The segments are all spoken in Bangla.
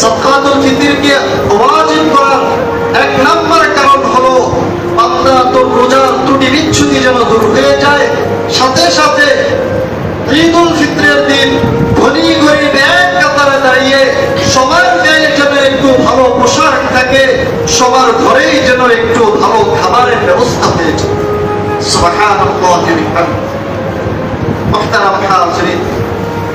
সদকাতুল ফিতরকে ওয়াজিব করার এক নাম্বার কারণ হলো বান্দা তোর রোজার ত্রুটি বিচ্ছুতি যেন দূর হয়ে যায়, সাথে সাথে ঈদুল ফিতরের দিন ধনী গরিব এক কাতারে দাঁড়িয়ে সবার গায়ে যেন একটু ভালো পোশাক থাকে, সবার ঘরেই যেন একটু ভালো খাবারের ব্যবস্থা হয়ে যায়। সুবহানাল্লাহি বিহামদিহি মুহতারাম হাজিরিন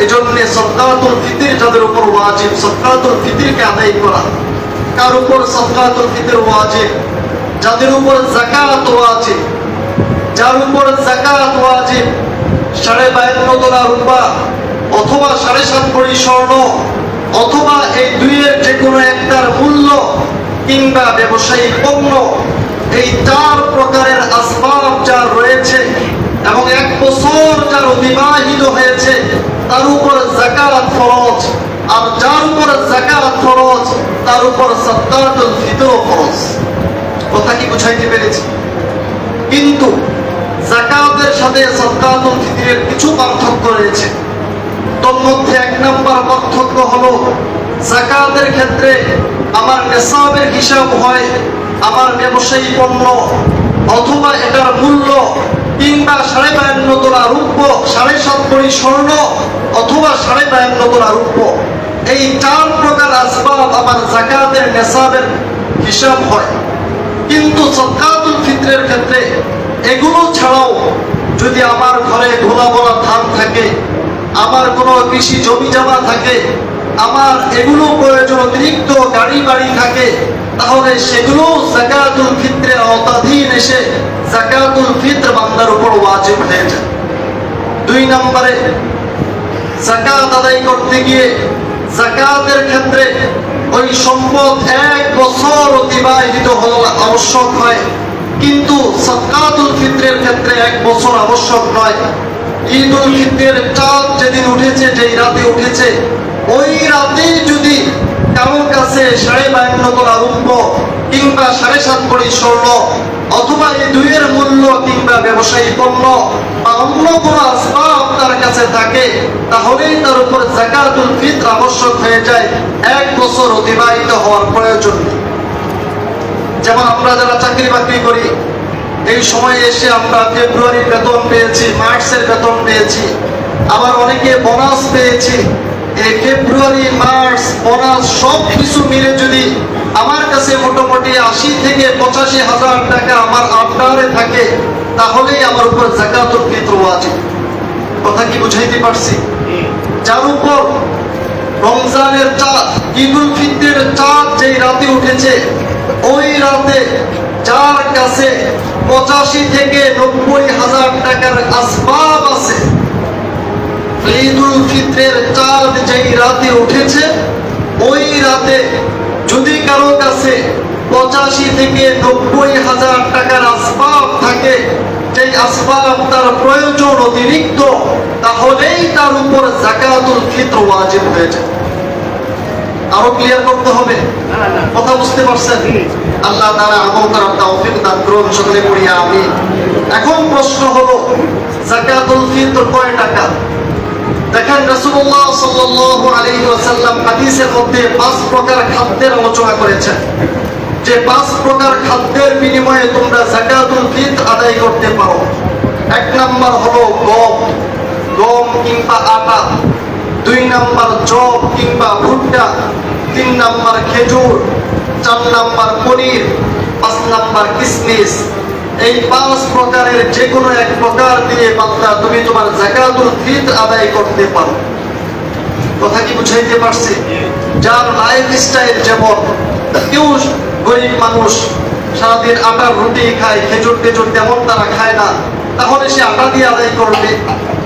এজন্য সদকাতুল ফিতর যাদের উপর ওয়াজিব, সদকাতুল ফিতরকে আদায় করা। কার উপর সদকাতুল ফিতর ওয়াজিব? যাদের উপর যাকাত ওয়াজিব। যার উপর যাকাত ওয়াজিব? সাড়ে বায়ান্ন তোলা রূপা অথবা সাড়ে সাত ভরি স্বর্ণ, অথবা এই দুইয়ের যে কোনো একটার মূল্য কিংবা ব্যবসায়িক পণ্য, এই চার প্রকারের আসবাব যা রয়েছে এবং এক বছর যার অতিবাহিত হয়েছে তার উপর জাকাত ফরজ। আর যার উপর জাকাত ফরজ, তার উপর সত্তাতুল ফিতর ফরজ। কথা কি বুঝাইতে পেরেছি? কিন্তু জাকাতের সাথে সদকাতুল ফিতরের কিছু পার্থক্য রয়েছে। তন্মধ্যে এক নম্বর পার্থক্য হলো জাকাতের ক্ষেত্রে আমার নেশাবের হিসাব হয়, আমার ব্যবসায়ী পণ্য, অথবা এটার মূল্য কিংবা সাড়ে বায়ান্ন তোলা রূপ্য সাড়ে সাত ভরি স্বর্ণ, অথবা সাড়ে বায়ান্ন তোলা রূপ্য এই চার প্রকার আসবাব আমার জাকাতের নেশাবের হিসাব হয়। কিন্তু সদকাতুল ফিতরের ক্ষেত্রে এগুলো ছাড়াও যদি আমার ঘরে ঘোলা বলা ধান থাকে, আমার কোনো কৃষি জমি জমা থাকে, আমার এগুলো প্রয়োজন অতিরিক্ত গাড়ি বাড়ি থাকে, তাহলে সেগুলো জাকাতুল ফিতরের আওতাধীন এসে জাকাতুল ফিতর বান্দার উপর ওয়াজিব হয়ে যায়। দুই নম্বরে জাকাত আদায় করতে গিয়ে জাকাতের ক্ষেত্রে ওই সম্পদ এক বছর অতিবাহিত হওয়া আবশ্যক হয়, কিন্তু সদকাতুল ফিতরের ক্ষেত্রে এক বছর আবশ্যক নয়। ঈদ উল ফিতরের চাঁদ যেদিন উঠেছে, যেই রাতে উঠেছে, ওই রাতে যদি কারোর কাছে সাড়ে বায়ান্ন তোলা কিংবা সাড়ে সাত কোটি স্বর্ণ অথবা এই দুইয়ের মূল্য কিংবা ব্যবসায়ী পণ্য বা অন্য কোনো আসবাব তার কাছে থাকে, তাহলেই তার উপর জাকাতুল ফিতর আবশ্যক হয়ে যায়। এক বছর অতিবাহিত হওয়ার প্রয়োজন যেমন আমরা যারা চাকরি বাকরি করি, এই সময় এসে আমরা ফেব্রুয়ারির বেতন পেয়েছি, মার্চের বেতন পেয়েছি, আবার অনেকে বোনাস পেয়েছি। এই ফেব্রুয়ারি, মার্চ, বোনাস সব কিছু মিলে যদি আমার কাছে মোটামুটি আশি থেকে পঁচাশি হাজার টাকা আমার আবদারে থাকে, তাহলেই আমার উপর জাকাতুল ফিতর ওয়াজিব। কথা কি বুঝাইতে পারছি? যার উপর রমজানের চাঁদ, ঈদুল ফিতরের চাঁদ যেই রাতে উঠেছে, ওই রাতে যার কাছে পঁচাশি থেকে নব্বই হাজার টাকার আসবাব আছে, ঈদুল ফিতরের চাঁদ যেই রাতে উঠেছে, ওই রাতে কাছে পঁচাশি থেকে নব্বই হাজার টাকার আসবাব থাকে। যেই আসবাব তার প্রয়োজন অতিরিক্ত তাহলেই তার উপর জাকাতুল ফিতর ওয়াজিব হয়ে যায়। আরও ক্লিয়ার করতে হবে? কথা বুঝতে পারছেন? আল্লাহ তারা আমল করার তৌফিক দান করুন সকলে পড়িয়া আমি এখন প্রশ্ন হলো জাকাতুল ফিতর কয় টাকা? দেখেন রাসূলুল্লাহ সাল্লাল্লাহু আলাইহি ওয়াসাল্লাম হাদিসের মধ্যে পাঁচ প্রকার খাদ্যের আলোচনা করেছেন। যে পাঁচ প্রকার খাদ্যের বিনিময়ে তোমরা জাকাতুল ফিতর আদায় করতে পারো। এক নাম্বার হলো গম। গম কিংবা আটা। দুই নাম্বার জব কিংবা ভুট্টা। তিন নাম্বার খেজুর। চার নাম্বার পনির। পাঁচ নাম্বার কিসমিস। এই পাঁচ প্রকারের যে কোনো এক প্রকার দিয়ে বান্দা, তুমি তোমার জাকাতুল ফিতর আদায় করতে পারো। কথা কি বুঝাইতে পারছি? যার লাইফ স্টাইল যেমন, কেউ গরিব মানুষ সারাদিন আটার রুটি খায়, খেজুর টেজুর তেমন তারা খায় না, তাহলে সে আটা দিয়ে আদায় করবে।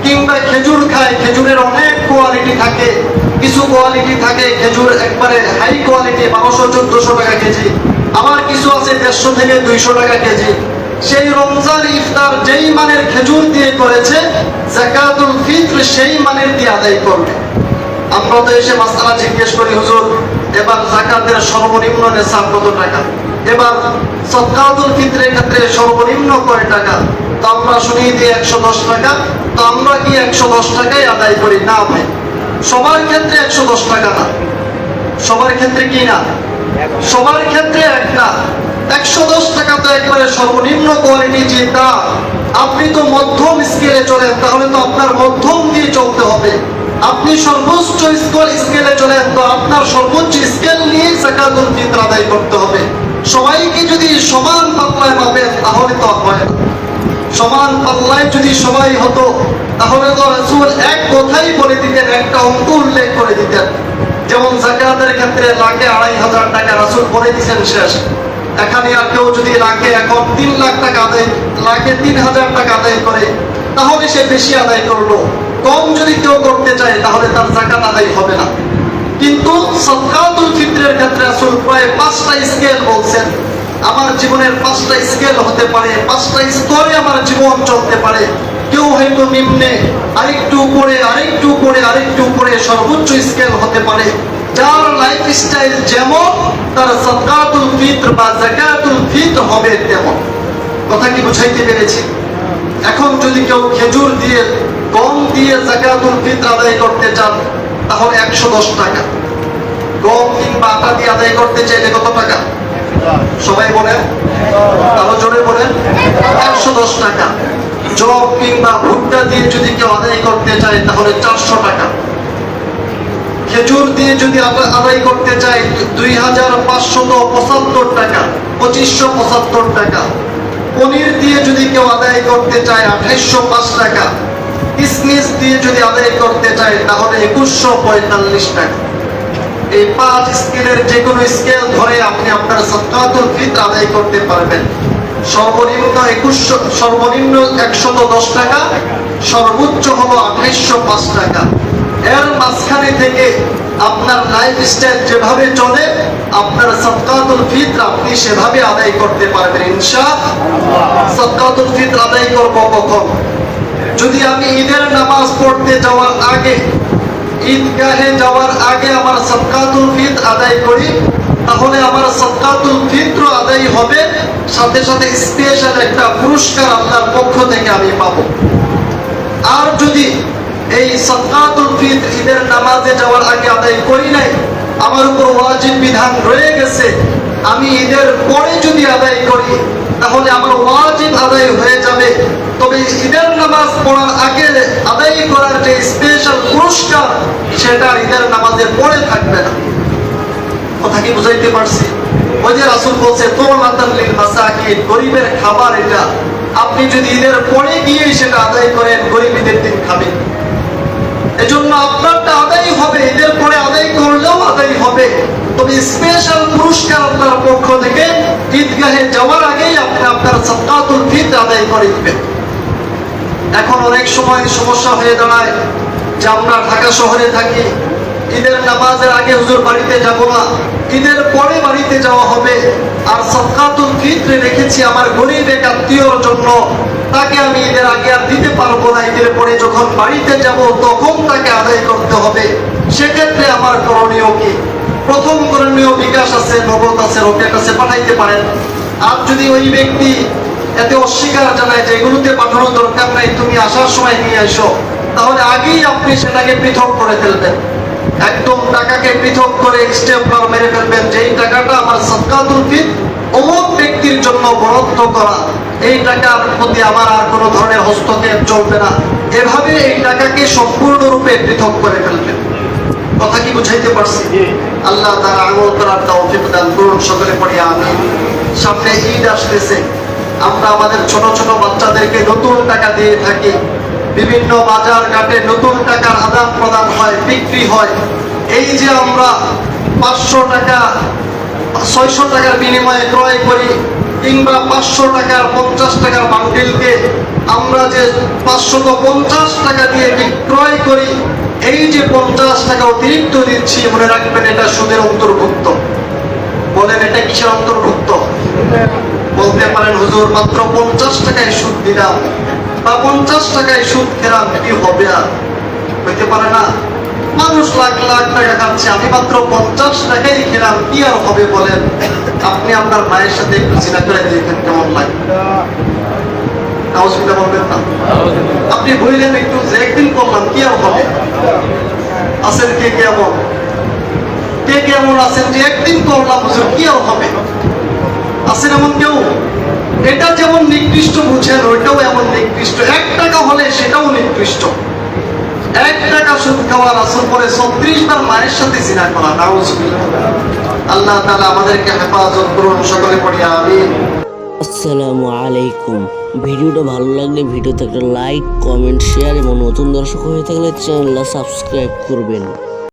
কিংবা খেজুর খায়, খেজুরের অনেক কোয়ালিটি থাকে। কিছু কোয়ালিটি থাকে, খেজুর একবারে হাই কোয়ালিটি বারোশো, চোদ্দশো টাকা কেজি। আমার কিছু আছে দেড়শো থেকে দুইশো টাকা কেজি। সেই রমজান ইফতার যেই মানের খেজুর দিয়ে করেছে, জাকাতুল ফিত্র সেই মানের দিয়ে আদায় করবে। আমরা তো এসে মাসালা জিজ্ঞেস করি, হুজুর, এবার জাকাতের সর্বনিম্ন নেশাব কত টাকা? এবার সদকাতুল ফিতরের ক্ষেত্রে সর্বনিম্ন কয় টাকা? তো আমরা শুনিয়ে দিই একশো দশ টাকা, তো আমরা কি একশো দশ টাকাই আদায় করি? না ভাই। সবার ক্ষেত্রে একশো দশ টাকা না। সবার ক্ষেত্রে কি না? সবার ক্ষেত্রে একটা একশো দশ টাকা তো একবারে সর্বনিম্ন কোয়ালিটি যেটা, আপনি তো মধ্যম স্কেলে চলেন, তাহলে তো আপনার মধ্যম দিয়ে চলতে হবে। আপনি সর্বোচ্চ স্কেল স্কেলে চলেন, তো আপনার সর্বোচ্চ স্কেল নিয়ে জাকাতুল ফিতর আদায় করতে হবে। সবাইকে যদি সমান পাল্লায় মাপেন তাহলে তো হয় সমান পাল্লায় যদি সবাই হতো, তাহলে তো রসুল এক কথাই বলে দিতেন, একটা অঙ্ক উল্লেখ করে দিতেন। যেমন জাকাতের ক্ষেত্রে লাখে আড়াই হাজার টাকা রসুল বলে দিচ্ছেন শেষ। এখানে আর কেউ যদি লাখে এখন তিন লাখ টাকা আদায়, লাখে তিন হাজার টাকা আদায় করে, তাহলে সে বেশি আদায় করল। কম যদি কেউ করতে চায়, তাহলে তার জাকাত আদায় হবে না। কিন্তু সদকাতুল ফিত্রের ক্ষেত্রে আসল প্রায় পাঁচটা স্কেল বলছেন, আমার জীবনের পাঁচটা স্কেল হতে পারে, পাঁচটা স্তরে আমার জীবন চলতে পারে। কেউ হয়তো নিম্নে আরেকটু উপরে আরেকটু উপরে আরেকটু উপরে সর্বোচ্চ স্কেল হতে পারে। যার লাইফ স্টাইল যেমন, তার সদকাতুল ফিত্র বা জাকাতুল ফিত্র হবে তেমন। কথা কি বুঝাইতে পেরেছি? এখন যদি কেউ খেজুর দিয়ে, গম দিয়ে জাকাতুল ফিত্র আদায় করতে চান, তাহলে একশো দশ টাকা। গম কিংবা আটা দিয়ে আদায় করতে চাইলে কত টাকা? সবাই বলেন? আরও জোরে বলেন? একশো দশ টাকা। জব কিংবা ভুট্টা দিয়ে যদি কেউ আদায় করতে চায়, তাহলে চারশো টাকা। খেজুর দিয়ে যদি আদায় করতে চাই, দুই হাজার পাঁচশত পঁচাত্তর টাকা, পঁচিশশো পঁচাত্তর টাকা। পনির দিয়ে যদি কেউ আদায় করতে চায়, আঠাইশশো পাঁচ টাকা। কিসমিস দিয়ে যদি আদায় করতে চায়, তাহলে একুশশো পঁয়তাল্লিশ টাকা। এই পাঁচ স্কেলের যে কোনো স্কেল ধরে আপনি আপনার সদকাতুল ফিত্র আদায় করতে পারবেন। সর্বনিম্ন একুশশো, সর্বনিম্ন একশত দশ টাকা, সর্বোচ্চ হলো আঠাইশশো পাঁচ টাকা। এর মাঝখানে থেকে আপনার লাইফ স্টাইল যেভাবে চলে, আপনার সদকাতুল ফিত্র আপনি সেভাবে আদায় করতে পারবেন ইনশা সদকাতুল ফিত্র আদায় করব কখন? যদি আমি ঈদের নামাজ পড়তে যাওয়ার আগে, ঈদগাহে যাওয়ার আগে আমার সদকাতুল ফিত্র আদায় করি, তাহলে আমার সদকাতুল ফিত্র আদায় হবে, সাথে সাথে স্পেশাল একটা পুরস্কার আপনার পক্ষ থেকে আমি পাবো। আর যদি এই সদকাতুল ফিত্র ঈদের নামাজে যাওয়ার আগে আদায় করি নাই। আমার উপর ওয়াজিব বিধান রয়ে গেছে। আমি ঈদের পরে যদি আদায় করি, তাহলে আমার ওয়াজিব আদায় হয়ে যাবে। তবে ঈদের নামাজ পড়ার আগে আদায় করার যে স্পেশাল পুরস্কার, সেটা ঈদের নামাজের পরে থাকবে না। কথা কি বুঝাইতে পারছি? ওই যে রাসুল বলছে লিল মাসাকিন, গরিবের খাবার এটা। আপনি যদি ঈদের পরে গিয়ে সেটা আদায় করেন গরিব ঈদের দিন খাবেন। এজন্য আপনারটা আদায় হবে, ঈদের পরে আদায় করলেও আদায় হবে। তবে স্পেশাল পুরস্কার আপনার পক্ষ থেকে ঈদগাহে যাওয়ার আগেই আপনি আপনার সদকাতুল ফিত্র আদায় করে দিবেন এখন অনেক সময় সমস্যা হয়ে দাঁড়ায় যে আমরা ঢাকা শহরে থাকি, ঈদের নামাজের আগে হুজুর বাড়িতে যাব না, ঈদের পরে বাড়িতে যাওয়া হবে। আর সদকাতুল ফিত্রে রেখেছি আমার গরিব এক আত্মীয়র জন্য। তাকে আমি ঈদের আগে আর দিতে পারব না, ঈদের পরে যখন বাড়িতে যাব তখন তাকে আদায় করতে হবে। সেক্ষেত্রে আমার করণীয় কি? প্রথম করণীয় বিকাশ আছে, নগদ আছে, রকেট আছে, পাঠাইতে পারেন। আর যদি ওই ব্যক্তি এতে অস্বীকার জানায় যে এগুলোতে পাঠানোর দরকার নাই, তুমি আসার সময় নিয়ে এসো, তাহলে আগেই আপনি সেটাকে পৃথক করে ফেলবেন। একদম টাকাকে পৃথক করে স্টেপলার মেরে ফেলবেন যে এই টাকাটা আমার সদকাতুল ফিত অমুক ব্যক্তির জন্য বরাদ্দ করা। এই টাকার প্রতি আমার আর কোনো ধরনের হস্তক্ষেপ চলবে না। এভাবে এই টাকাকে সম্পূর্ণরূপে পৃথক করে ফেলবেন কথা কি বুঝাইতে পারছি? আল্লাহ তারা আঙুল করার তৌফিক দান করুন সকলে পড়ে আমি সামনে ঈদ আসতেছে। আমরা আমাদের ছোট ছোট বাচ্চাদেরকে নতুন টাকা দিয়ে থাকি। বিভিন্ন বাজার ঘাটে নতুন টাকার আদান প্রদান হয় বিক্রি হয়। এই যে আমরা পাঁচশো টাকা ছয়শো টাকার বিনিময়ে ক্রয় করি কিংবা পাঁচশো টাকার পঞ্চাশ টাকার বান্ডিলকে আমরা যে পাঁচশত পঞ্চাশ টাকা দিয়ে বিক্রয় করি, এই যে পঞ্চাশ টাকা অতিরিক্ত দিচ্ছি, মনে রাখবেন এটা সুদের অন্তর্ভুক্ত। বলেন, এটা কিসের অন্তর্ভুক্ত? বলতে পারেন, হুজুর, মাত্র পঞ্চাশ টাকায় সুদ দিলাম, বা পঞ্চাশ টাকায় সুদ খেলাম, কি হবে আর? হইতে পারে না। মানুষ লাখ লাখ টাকা খাচ্ছে, আমি মাত্র পঞ্চাশ টাকাই খেলাম, কি আর হবে বলেন? আপনি আপনার মায়ের সাথে একটু চিনা করে দেখেন কেমন লাগে। অসুবিধা বলবেন না। আপনি বললেন একটু যে একদিন করলাম কি আর হবে? আছেন কে কেমন কে কে এমন আছেন যে একদিন করলাম হুজুর, কি আর হবে? আছেন এমন কেউ? এটা যেমন নিকৃষ্ট বুঝেন, ওইটাও এমন নিকৃষ্ট। এক টাকা হলে সেটাও নিকৃষ্ট। এক টাকা সুদ খাওয়ার আসল পরে ছত্রিশ বার মায়ের সাথে জিনা করা নাউজুবিল্লাহ আল্লাহ তালা আমাদেরকে হেফাজত করুন, সকলে আমিন। আসসালামু আলাইকুম। ভিডিওটা ভালো লাগলে ভিডিওতে একটা লাইক, কমেন্ট, শেয়ার এবং নতুন দর্শক হয়ে থাকলে চ্যানেলটা সাবস্ক্রাইব করবেন।